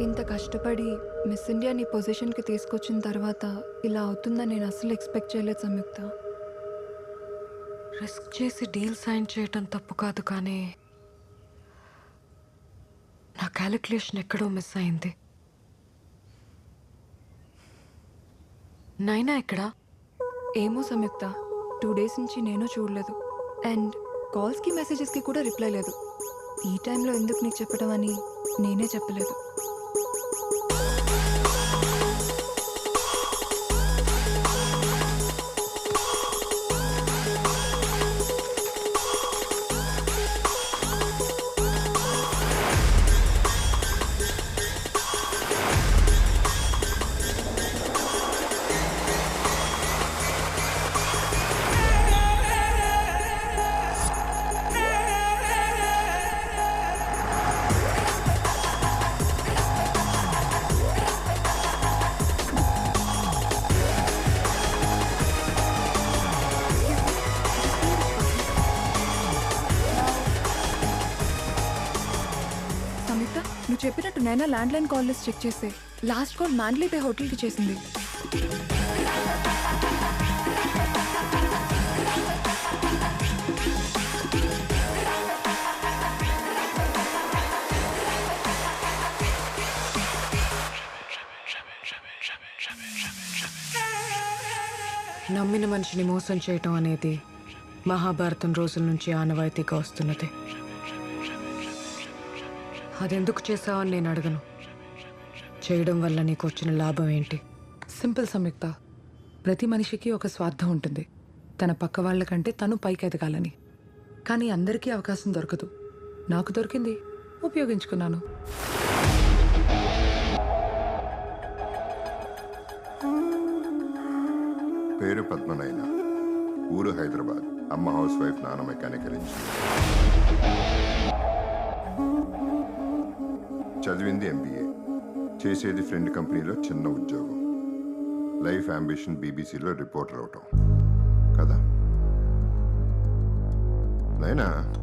ఇంత కష్టపడి miss India నీ పొజిషన్కి తీసుకొచ్చిన తర్వాత ఇలా అవుతుందని నేను అస్సలు ఎక్స్పెక్ట్ చేయలేదు సంయుక్త. రిస్క్ చేసి డీల్ సైన్ చేయటం తప్పు కాదు కానీ నా క్యాలిక్యులేషన్ ఎక్కడో మిస్ అయింది. నైనా ఎక్కడా? ఏమో సంయుక్త టూ డేస్ నుంచి నేను చూడలేదు. అండ్ కాల్స్కి మెసేజెస్కి కూడా రిప్లై లేదు. ఈ టైంలో ఎందుకు నీకు చెప్పడం అని నేనే చెప్పలేదు. చెప్పినట్టు Naina land line call list check చేస్తే లాస్ట్ కాల్ మ్యాండ్లీ పే హోటల్కి చేసింది. నమ్మిన మనిషిని మోసం చేయటం అనేది మహాభారతం రోజుల నుంచి ఆనవాయితీగా వస్తున్నది. అదెందుకు చేసావని నేను అడగను. చేయడం వల్ల నీకు వచ్చిన లాభం ఏంటి? సింపుల్ సంయుక్త. ప్రతి మనిషికి ఒక స్వార్థం ఉంటుంది. తన పక్క వాళ్ళ కంటే తను పైకి ఎదగాలని. కానీ అందరికీ అవకాశం దొరకదు. నాకు దొరికింది. ఉపయోగించుకున్నాను. పేరు పద్మనైన ఊరు హైదరాబాద్. అమ్మ హౌస్ వైఫ్ నాన్న మెకానికల్ ఇంజనీర్. చదివింది ఎంబీఏ చేసేది ఫ్రెండ్ కంపెనీలో చిన్న ఉద్యోగం. లైఫ్ అంబిషన్ బీబీసీలో రిపోర్టర్ అవటం. కదా? నైనా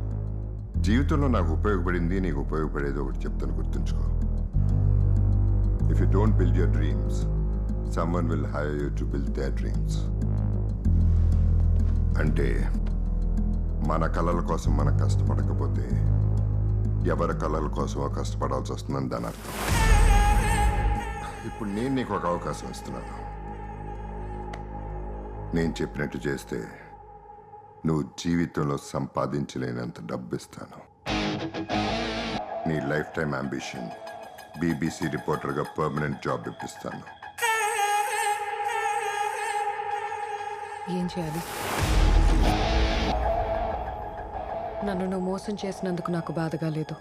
జీవితంలో నాకు ఉపయోగపడింది నీకు ఉపయోగపడేది ఒకటి చెప్తాను గుర్తుంచుకో. If you don't build your dreams someone will hire you to build their dreams అంటే మన కళల కోసం మనం కష్టపడకపోతే ఎవరి కళల కోసమో కష్టపడాల్సి వస్తుందని దాని అర్థం. ఇప్పుడు నేను నీకు ఒక అవకాశం ఇస్తున్నాను. నేను చెప్పినట్టు చేస్తే నువ్వు జీవితంలో సంపాదించలేనంత డబ్బు ఇస్తాను నీ లైఫ్ టైం అంబిషన్ బీబీసీ రిపోర్టర్గా పర్మనెంట్ జాబ్ ఇప్పిస్తాను. ఏం చేయాలి? నన్ను నువ్వు మోసం చేసినందుకు నాకు బాధగా లేదు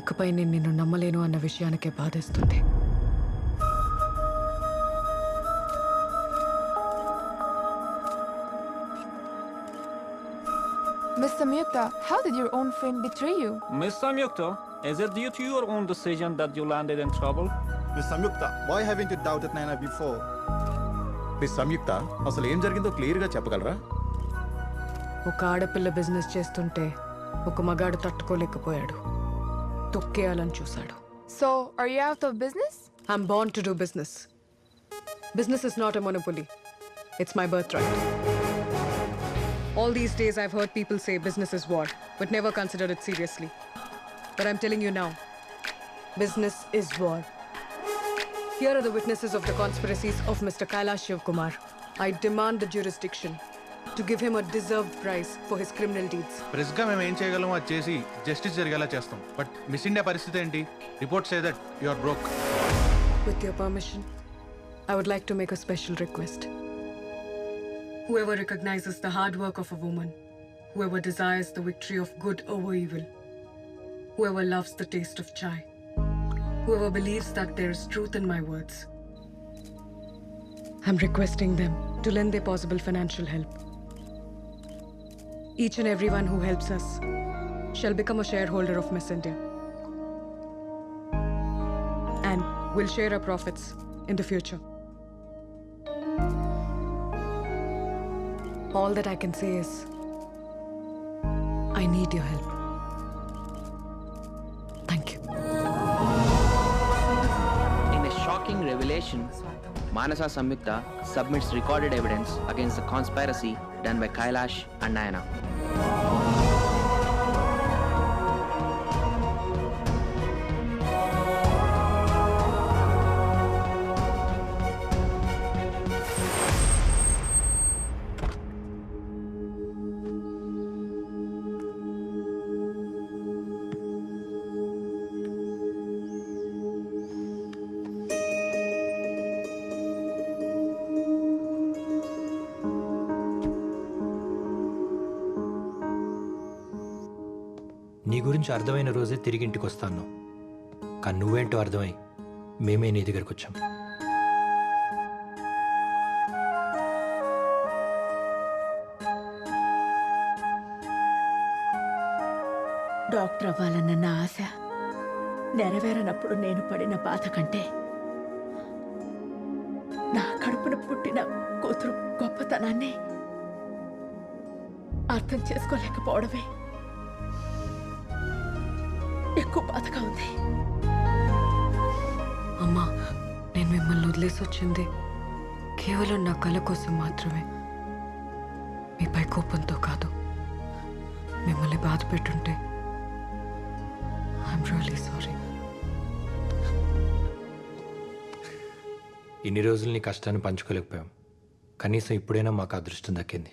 ఇకపై నేను నిన్ను నమ్మలేను అన్న విషయానికే బాధేస్తుంది Miss Samyukta, how did your own friend betray you? Miss Samyukta, is it due to your own decision that you landed in trouble? Miss Samyuktha why having to doubt it Naina before miss Samyuktha అసలు ఏం జరిగిందో క్లియర్గా చెప్పగలరా ఒక ఆడపిల్ల business చేస్తుంటే ఒక మగాడు తట్టుకోలేకపోయాడు. తొక్కేయాలని చూశాడు. So, are you out of business? I'm born to do business business is not a monopoly it's my birth right all these days I've heard people say business is war but never consider it seriously but I'm telling you now business is war Here are the witnesses of the conspiracies of Mr. Kailash Shiv Kumar. I demand the jurisdiction. to give him a deserved price for his criminal deeds. Press గా మేము ఏం చేయగలమో అది చేసి justice జరిగేలా చేస్తాం but miss India పరిస్థితి ఏంటి report say that you are broke With your permission, I would like to make a special request. Whoever recognizes the hard work of a woman, whoever desires the victory of good over evil, whoever loves the taste of chai, whoever believes that there is truth in my words, I'm requesting them to lend their possible financial help. each and everyone who helps us shall become a shareholder of Miss India. and will share our profits in the future. All that I can say is, I need your help. Thank you. investigation, Manasa Samyukta submits recorded evidence against the conspiracy done by Kailash and Nayana. గురించి అర్థమైన రోజే తిరిగి ఇంటికి వస్తాను. కానీ నువ్వేంటో అర్థమై మేమే నీ దగ్గరకు వచ్చాం. డాక్టర్ అవ్వాలన్న నా ఆశ నెరవేరనప్పుడు నేను పడిన బాధ కంటే నా కడుపున పుట్టిన కూతురు గొప్పతనాన్ని అర్థం చేసుకోలేకపోవడమే ఎక్కువ బాధగా ఉంది. అమ్మా నేను మిమ్మల్ని వదిలేసి వచ్చింది కేవలం నా కళ కోసం మాత్రమే. మీపై కోపంతో కాదు. మిమ్మల్ని బాధ పెట్టుంటే. ఐఎమ్ రియలీ సారీ ఇన్ని రోజులు నీ కష్టాన్ని పంచుకోలేకపోయాం. కనీసం ఇప్పుడైనా మాకు అదృష్టం దక్కింది.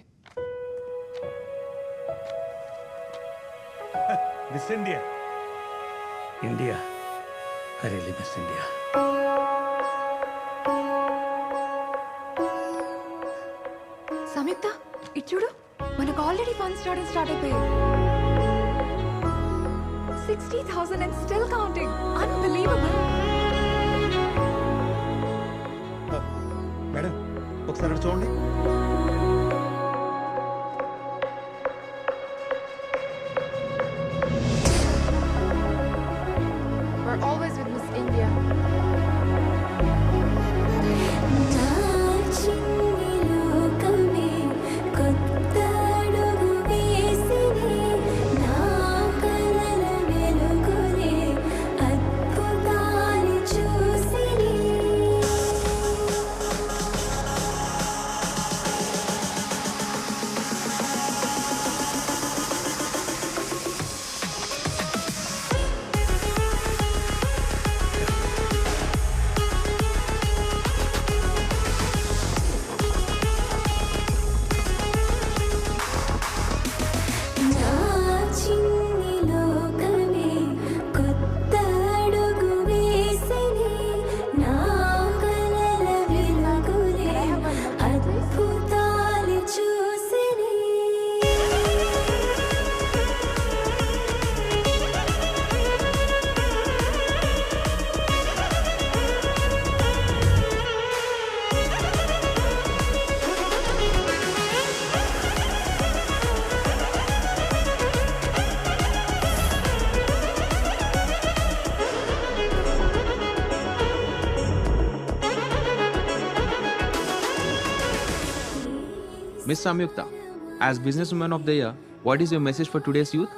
Miss India India. I really miss India. Samyuktha ఇటు చూడు. మనకు ఆల్రెడీ ఫండ్స్ స్టార్ట్ స్టార్ట్ అయిపోయాయి. Sixty thousand and still counting unbelievable madam ఒకసారి చూడండి. Miss Samyuktha as business woman of the year what is your message for today's youth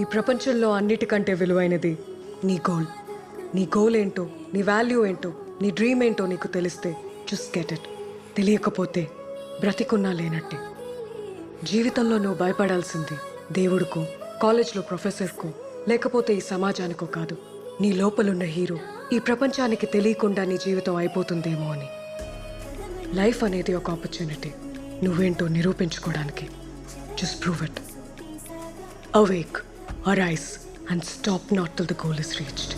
ఈ ప్రపంచంలో అన్నిటికంటే విలువైనది నీ గోల్ నీ గోల్ ఏంటో నీ వాల్యూ ఏంటో నీ డ్రీమ్ ఏంటో నీకు తెలిస్తే జస్ట్ గెట్ ఇట్ తెలియకపోతే బ్రతికున్నా లేనట్టే. జీవితంలో నువ్వు భయపడాల్సింది దేవుడికో కాలేజ్లో ప్రొఫెసర్కో లేకపోతే ఈ సమాజానికో కాదు. నీ లోపలున్న హీరో ఈ ప్రపంచానికి తెలియకుండా నీ జీవితం అయిపోతుందేమో అని. లైఫ్ అనేది ఒక ఆపర్చునిటీ నువ్వేంటో నిరూపించుకోవడానికి. Just prove it awake arise and stop not to the goal is reached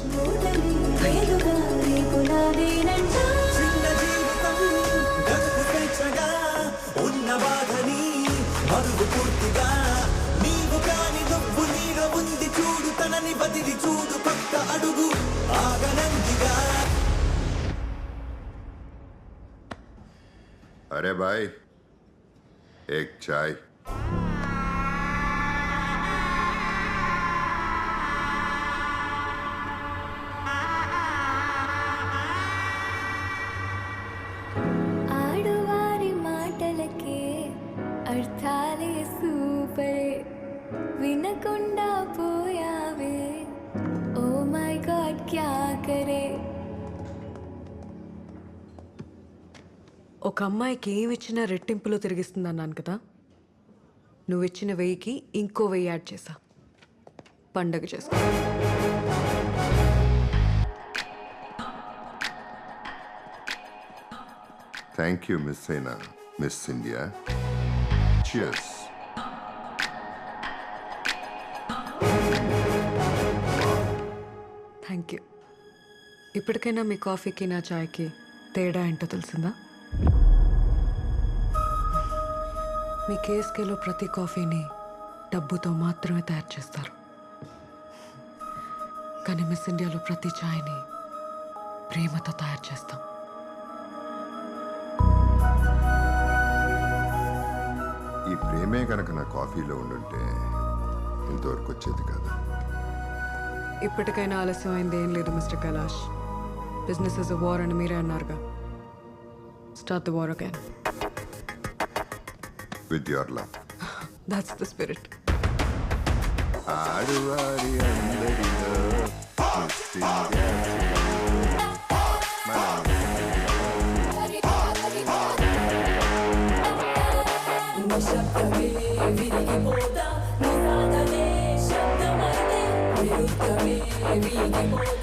చూడు అరే బాయ్. एक चाय। ఒక అమ్మాయికి ఏమి ఇచ్చినా రెట్టింపులో తిరిగిస్తుంది అన్నాను కదా. నువ్వు ఇచ్చిన వెయ్యికి ఇంకో వెయ్యి యాడ్ చేసా. పండగ చేసుకో. థ్యాంక్ యూ మిస్ అయినా miss India cheers thank you ఇప్పటికైనా మీ కాఫీకి నా చాయ్కి తేడా ఏంటో తెలిసిందా? మీ కేఎస్కేలో ప్రతి కాఫీని డబ్బుతో మాత్రమే తయారు చేస్తారు. కానీ మిస్ ఇండియాలో ప్రతి చాయ్ని ప్రేమతో తయారు చేస్తాం. ఈ ప్రేమే కనుక నా కాఫీలో ఉండుంటే ఇంతవరకు వచ్చేది కాదు. ఇప్పటికైనా ఆలస్యం అయింది ఏం లేదు mister Kailash. Business is a war అని మీరే అన్నారుగా. Start the war again. with your love that's the spirit ఆడువారి అందరిలో మిస్ ఇండియా మనం నిశ్శబ్దమే విరిగిపోతా నినాదమే శబ్దమైతే విరుద్ధమే వీగిపోతా నీ మౌనమా